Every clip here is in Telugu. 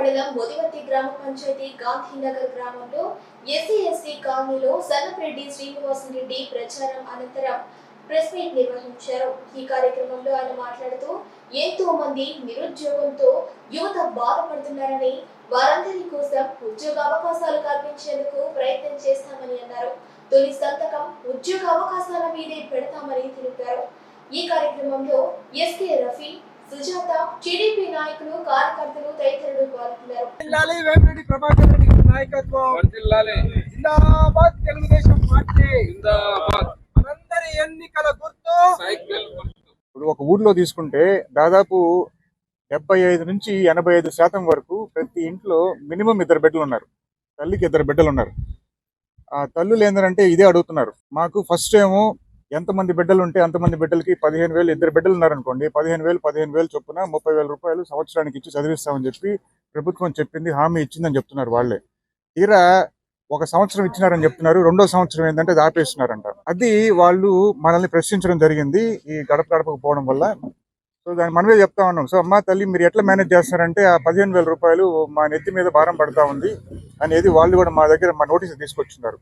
మండలం మొదివర్తి గ్రామ పంచాయతీ గాంధీనగర్ గ్రామంలో ఎస్సీ ఎస్సీ కాలనీలో సన్నపరెడ్డి శ్రీనివాసరెడ్డి ప్రచారం అనంతరం ప్రెస్ మీట్ నిర్వహించారు. ఈ కార్యక్రమంలో ఆయన మాట్లాడుతూ ఎంతో మంది నిరుద్యోగంతో యువత బాధపడుతున్నారని వారందరి కోసం ఉద్యోగ అవకాశాలు కల్పించేందుకు ప్రయత్నం చేస్తామని అన్నారు. తొలి సంతకం ఉద్యోగ అవకాశాల మీదే పెడతామని తెలిపారు. ఈ కార్యక్రమంలో ఎస్కే రఫీ సుజాత టీడీపీ నాయకులు కార్యకర్తలు తదితరులు పాల్గొన్నారు. జిల్లాలి వేమిరెడ్డి ప్రభాకర్ రెడ్డి గారి నాయకత్వం. వర్ధిల్లాలి జిందాబాద్ తెలుగుదేశం పార్టీ. జిందాబాద్. మనందరి ఎన్నికల గుర్తు. సైకిల్ గుర్తు. ఇప్పుడు ఒక ఊర్లో తీసుకుంటే దాదాపు డెబ్బై ఐదు నుంచి ఎనభై ఐదు శాతం వరకు ప్రతి ఇంట్లో మినిమం ఇద్దరు బిడ్డలు ఉన్నారు. తల్లికి ఇద్దరు బిడ్డలు ఉన్నారు. ఆ తల్లులు ఏంటంటే ఇదే అడుగుతున్నారు. మాకు ఫస్ట్ ఏమో ఎంతమంది బిడ్డలు ఉంటే అంతమంది బిడ్డలకి పదిహేను వేలు ఇద్దరు బిడ్డలు ఉన్నారనుకోండి పదిహేను వేలు పదిహేను వేలు చొప్పున ముప్పై వేల రూపాయలు సంవత్సరానికి ఇచ్చి చదివిస్తామని చెప్పి ప్రభుత్వం చెప్పింది హామీ ఇచ్చిందని చెప్తున్నారు వాళ్ళే. తీరా ఒక సంవత్సరం ఇచ్చినారని చెప్తున్నారు రెండో సంవత్సరం ఏంటంటే అది ఆపేస్తున్నారంట అది వాళ్ళు మనల్ని ప్రశ్నించడం జరిగింది ఈ గడప గడపకు పోవడం వల్ల. సో దాన్ని మనమే చెప్తా ఉన్నాం. సో అమ్మా తల్లి మీరు ఎట్లా మేనేజ్ చేస్తారంటే ఆ పదిహేను వేల రూపాయలు మా నెత్తి మీద భారం పడతా ఉంది అనేది వాళ్ళు కూడా మా దగ్గర మా నోటీస్ తీసుకొచ్చున్నారు.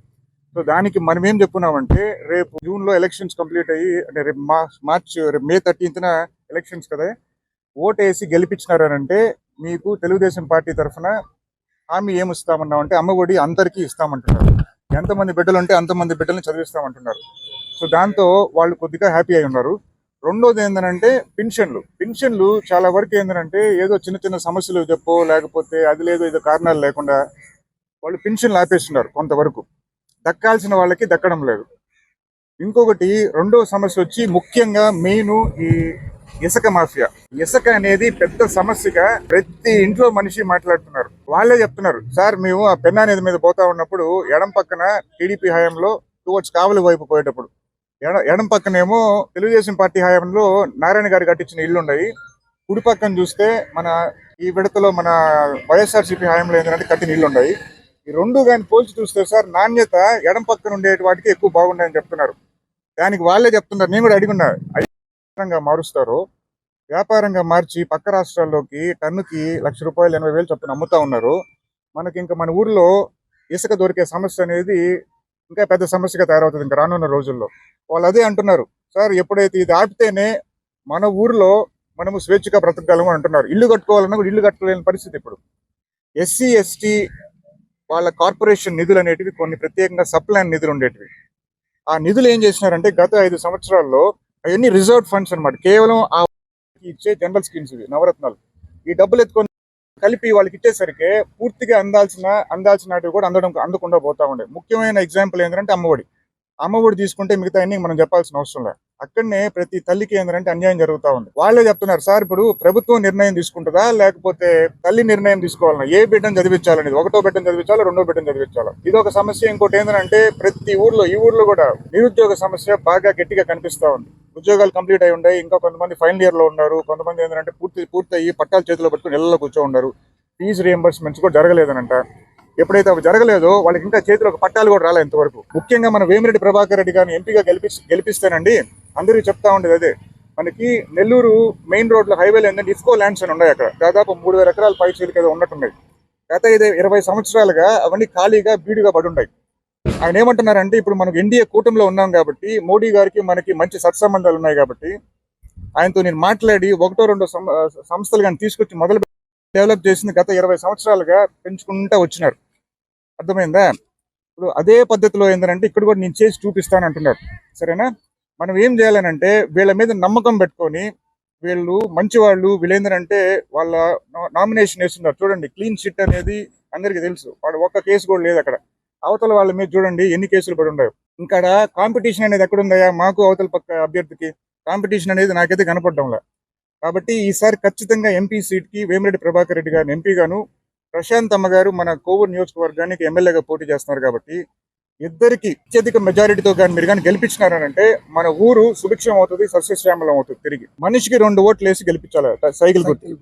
సో దానికి మనం ఏం చెప్పున్నామంటే రేపు జూన్లో ఎలక్షన్స్ కంప్లీట్ అయ్యి అంటే రేపు మా మార్చ్ రేపు మే థర్టీన్త్న ఎలక్షన్స్ కదా ఓటు వేసి గెలిపించినారంటే మీకు తెలుగుదేశం పార్టీ తరఫున హామీ ఏమి ఇస్తామన్నామంటే అమ్మఒడి అందరికీ ఇస్తామంటున్నారు. ఎంతమంది బిడ్డలు ఉంటే అంతమంది బిడ్డల్ని చదివిస్తామంటున్నారు. సో దాంతో వాళ్ళు కొద్దిగా హ్యాపీ అయి ఉన్నారు. రెండోది ఏంటంటే పెన్షన్లు. పెన్షన్లు చాలా వరకు ఏంటంటే ఏదో చిన్న చిన్న సమస్యలు చెప్పో లేకపోతే అది లేదో ఏదో కారణాలు లేకుండా వాళ్ళు పెన్షన్లు ఆపేస్తున్నారు కొంతవరకు. దక్కాల్సిన వాళ్ళకి దక్కడం లేదు. ఇంకొకటి రెండో సమస్య వచ్చి ముఖ్యంగా మెయిన్ ఈ ఇసుక మాఫియా. ఇసుక అనేది పెద్ద సమస్యగా ప్రతి ఇంట్లో మనిషి మాట్లాడుతున్నారు. వాళ్ళే చెప్తున్నారు సార్ మేము ఆ పెన్నా నది మీద పోతా ఉన్నప్పుడు ఎడం పక్కన టీడీపీ హయాంలో టువర్డ్స్ కావలి వైపు పోయేటప్పుడు. ఎడ ఎడం పక్కనేమో తెలుగుదేశం పార్టీ హయాంలో నారాయణ గారు కట్టించిన ఇల్లు ఉన్నాయి కుడి పక్కన చూస్తే మన ఈ విడతలో మన వైఎస్ఆర్సీపీ హయాంలో ఏంటంటే కట్టిన ఇల్లు ఉన్నాయి ఈ రెండు కానీ పోల్చి చూస్తే సార్ నాణ్యత ఎడం పక్కన ఉండే వాటికి ఎక్కువ బాగున్నాయని చెప్తున్నారు. దానికి వాళ్ళే చెప్తున్నారు నేను కూడా అడిగున్నా. వ్యాపారంగా మారుస్తారు వ్యాపారంగా మార్చి పక్క రాష్ట్రాల్లోకి టన్నుకి లక్ష రూపాయలు ఎనభై వేలు చొప్పున అమ్ముతా ఉన్నారు. మనకి ఇంకా మన ఊర్లో ఇసుక దొరికే సమస్య అనేది ఇంకా పెద్ద సమస్యగా తయారవుతుంది ఇంకా రానున్న రోజుల్లో. వాళ్ళు అదే అంటున్నారు. సార్ ఎప్పుడైతే ఇది ఆపితేనే మన ఊర్లో మనము స్వేచ్ఛగా బ్రతకగలము అంటున్నారు. ఇల్లు కట్టుకోవాలన్నా కూడా ఇల్లు కట్టుకోలేని పరిస్థితి ఇప్పుడు. ఎస్సీ ఎస్టీ వాళ్ళ కార్పొరేషన్ నిధులు అనేటివి కొన్ని ప్రత్యేకంగా సప్లైన్ నిధులు ఉండేటివి. ఆ నిధులు ఏం చేసినారంటే గత ఐదు సంవత్సరాల్లో అవన్నీ రిజర్వ్ ఫండ్స్ అన్నమాట. కేవలం ఆ ఇచ్చే జనరల్ స్కీమ్స్ ఇవి నవరత్నాలు. ఈ డబ్బులు ఎత్తుకొని కలిపి వాళ్ళకి ఇచ్చేసరికి పూర్తిగా అందాల్సిన అందాల్సినవి కూడా అందడం అందకుండా పోతా ఉండే. ముఖ్యమైన ఎగ్జాంపుల్ ఏంటంటే అమ్మఒడి. అమ్మఒడి తీసుకుంటే మిగతా అన్ని మనం చెప్పాల్సిన అవసరం లేదు అక్కడనే ప్రతి తల్లికి ఏంటంటే అన్యాయం జరుగుతా ఉంది. వాళ్ళే చెప్తున్నారు సార్ ఇప్పుడు ప్రభుత్వం నిర్ణయం తీసుకుంటుందా? లేకపోతే తల్లి నిర్ణయం తీసుకోవాలన్నా? ఏ బిడ్డను చదివించాలనేది? ఒకటో బిడ్డను చదివించాలో? రెండో బిడ్డను చదివించాలో? ఇది ఒక సమస్య. ఇంకోటి ఏంటంటే ప్రతి ఊర్లో ఈ ఊర్లో కూడా నిరుద్యోగ సమస్య బాగా గట్టిగా కనిపిస్తా ఉంది. ఉద్యోగాలు కంప్లీట్ అయి ఉన్నాయి ఇంకా కొంతమంది ఫైనల్ ఇయర్లో ఉన్నారు. కొంతమంది ఏంటంటే పూర్తి పూర్తి అయ్యి పట్టాలు చేతిలో పట్టుకుని ఇళ్ళలో కూర్చో ఉన్నారు. ఫీజు రియంబర్స్మెంట్స్ కూడా జరగలేదనంట. ఎప్పుడైతే అవి జరగలేదో వాళ్ళకి ఇంకా చేతిలో పట్టాలు కూడా రాలే ఇంతవరకు. ముఖ్యంగా మన వేమిరెడ్డి ప్రభాకర్ రెడ్డి గారిని ఎంపీగా గెలిపి గెలిపిస్తానండి అందరూ చెప్తా ఉండేది అదే. మనకి నెల్లూరు మెయిన్ రోడ్లో హైవేలో ఏంటంటే ఇస్కో ల్యాండ్స్ అని ఉన్నాయి అక్కడ. దాదాపు మూడు వేల ఎకరాల పై చేతికి ఏదో ఉన్నట్టున్నాయి. గత ఇది ఇరవై సంవత్సరాలుగా అవన్నీ ఖాళీగా బీడుగా పడున్నాయి ఆయన ఏమంటున్నారంటే ఇప్పుడు మనకు ఎన్డీఏ కూటమిలో ఉన్నాం కాబట్టి మోడీ గారికి మనకి మంచి సత్సంబంధాలు ఉన్నాయి కాబట్టి ఆయనతో నేను మాట్లాడి ఒకటో రెండో సంస్థలు కానీ తీసుకొచ్చి మొదలు డెవలప్ చేసింది గత ఇరవై సంవత్సరాలుగా పెంచుకుంటూ వచ్చినారు. అర్థమైందా? ఇప్పుడు అదే పద్ధతిలో ఏంటంటే ఇక్కడ కూడా నేను చేసి చూపిస్తాను అంటున్నారు సరేనా? మనం ఏం చేయాలనంటే వీళ్ళ మీద నమ్మకం పెట్టుకొని వీళ్ళు మంచి వాళ్ళు అంటే వాళ్ళ నామినేషన్ వేస్తున్నారు. చూడండి క్లీన్ షిట్ అనేది అందరికీ తెలుసు. వాడు ఒక్క కేసు కూడా లేదు అక్కడ. అవతల వాళ్ళ మీద చూడండి ఎన్ని కేసులు పడి ఉండవు ఇంకా కాంపిటీషన్ అనేది ఎక్కడుందయా మాకు అవతల పక్క అభ్యర్థికి. కాంపిటీషన్ అనేది నాకైతే కనపడడంలా కాబట్టి ఈసారి ఖచ్చితంగా ఎంపీ సీట్కి వేమిరెడ్డి ప్రభాకర్ రెడ్డి గారిని ఎంపీగాను ప్రశాంత్ అమ్మ గారు మన కోవూరు నియోజకవర్గానికి ఎమ్మెల్యేగా పోటీ చేస్తున్నారు కాబట్టి ఇద్దరికి అత్యధిక మెజారిటీతో కానీ మీరు కానీ గెలిపించినారనంటే మన ఊరు సుభిక్షం అవుతుంది సస్యశ్యామలం అవుతుంది తిరిగి. మనిషికి రెండు ఓట్లు వేసి గెలిపించాలి సైకిల్ గుర్తు